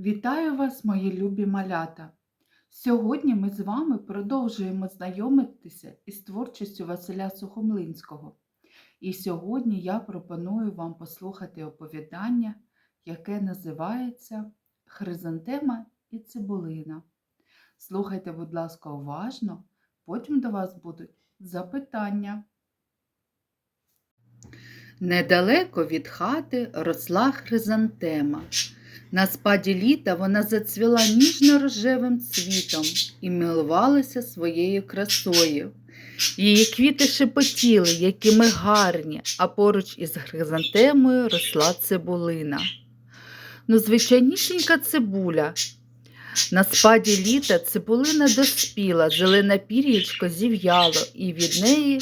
Вітаю вас, мої любі малята! Сьогодні ми з вами продовжуємо знайомитися із творчістю Василя Сухомлинського. І сьогодні я пропоную вам послухати оповідання, яке називається Хризантема і цибулина. Слухайте, будь ласка, уважно, потім до вас будуть запитання. Недалеко від хати росла хризантема. На спаді літа вона зацвіла ніжно-рожевим цвітом і милувалася своєю красою. Її квіти шепотіли, які ми гарні, а поруч із хризантемою росла цибулина. Ну, звичайнісінька цибуля. На спаді літа цибулина доспіла, зелене пір'ячко зів'яло, і від неї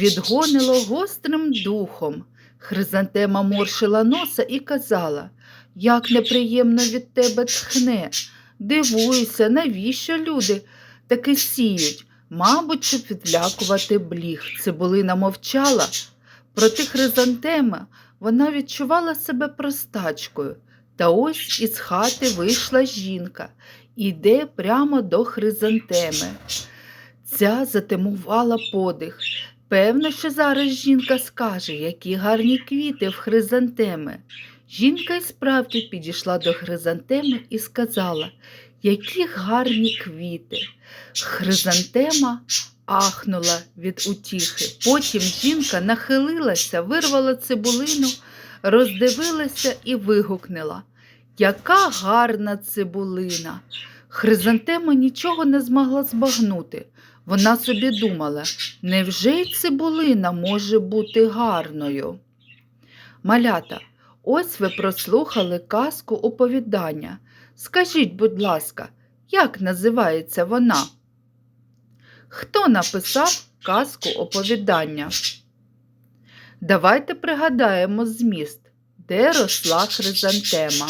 відгонило гострим духом. Хризантема моршила носа і казала як неприємно від тебе тхне. Дивуюся, навіщо люди таки сіють, мабуть, щоб відлякувати бліг. Цибулина мовчала. Проти хризантема вона відчувала себе простачкою. Та ось із хати вийшла жінка, іде прямо до хризантеми. Ця затимувала подих. Певно, що зараз жінка скаже, які гарні квіти в хризантеми. Жінка й справді підійшла до хризантеми і сказала, які гарні квіти. Хризантема ахнула від утіхи. Потім жінка нахилилася, вирвала цибулину, роздивилася і вигукнула. Яка гарна цибулина! Хризантема нічого не змогла збагнути. Вона собі думала, невже й цибулина може бути гарною? Малята, ось ви прослухали казку оповідання. Скажіть, будь ласка, як називається вона? Хто написав казку оповідання? Давайте пригадаємо зміст, де росла хризантема.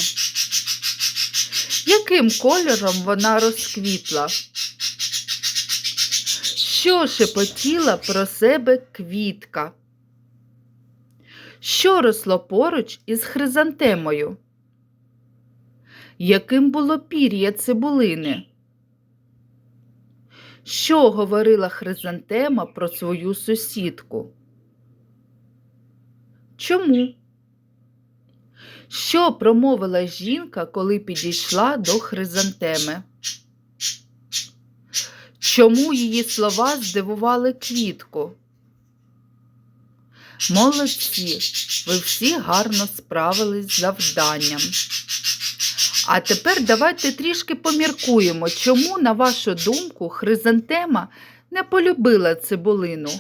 Яким кольором вона розквітла? Що шепотіла про себе квітка? Що росло поруч із хризантемою? Яким було пір'я цибулини? Що говорила хризантема про свою сусідку? Чому? Що промовила жінка, коли підійшла до хризантеми? Чому її слова здивували квітку? Молодці, ви всі гарно справились з завданням. А тепер давайте трішки поміркуємо, чому, на вашу думку, хризантема не полюбила цибулину.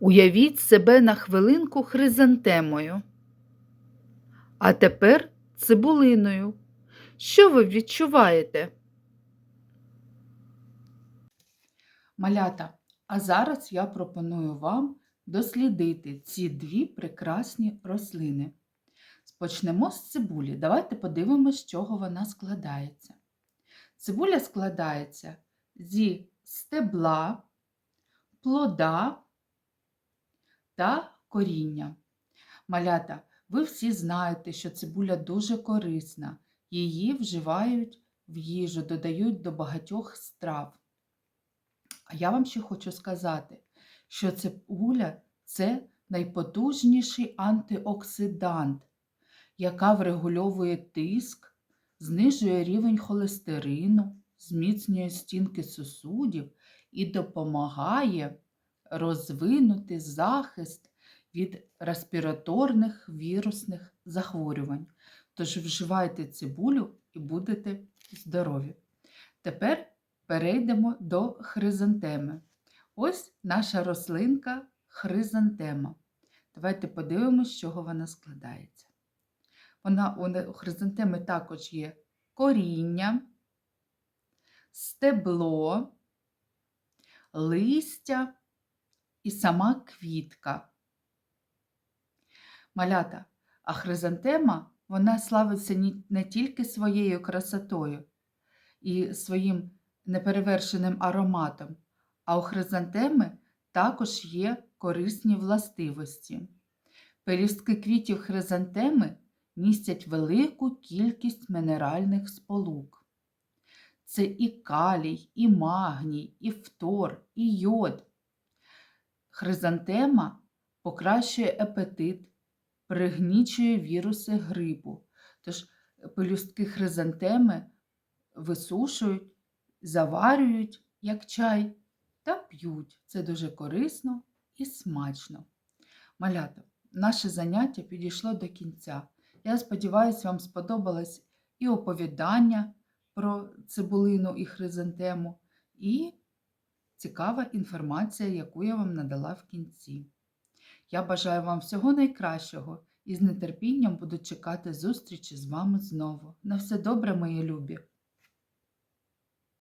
Уявіть себе на хвилинку хризантемою. А тепер цибулиною. Що ви відчуваєте? Малята, а зараз я пропоную вам дослідити ці дві прекрасні рослини. Почнемо з цибулі. Давайте подивимося, з чого вона складається. Цибуля складається зі стебла, плода та коріння. Малята, ви всі знаєте, що цибуля дуже корисна. Її вживають в їжу, додають до багатьох страв. А я вам ще хочу сказати, що цибуля це найпотужніший антиоксидант, яка врегульовує тиск, знижує рівень холестерину, зміцнює стінки сосудів і допомагає розвинути захист від респіраторних вірусних захворювань. Тож вживайте цибулю і будете здорові. Тепер перейдемо до хризантеми. Ось наша рослинка хризантема. Давайте подивимося, з чого вона складається. Вона у хризантеми також є коріння, стебло, листя і сама квітка. Малята, а хризантема вона славиться не тільки своєю красотою і своїм неперевершеним ароматом, а у хризантеми також є корисні властивості. Пелюстки квітів хризантеми містять велику кількість мінеральних сполук. Це і калій, і магній, і фтор, і йод. Хризантема покращує апетит, пригнічує віруси грипу. Тож пелюстки хризантеми висушують, заварюють як чай та п'ють. Це дуже корисно і смачно. Малята, наше заняття підійшло до кінця. Я сподіваюся, вам сподобалось і оповідання про цибулину і хризантему, і цікава інформація, яку я вам надала в кінці. Я бажаю вам всього найкращого і з нетерпінням буду чекати зустрічі з вами знову. На все добре, мої любі!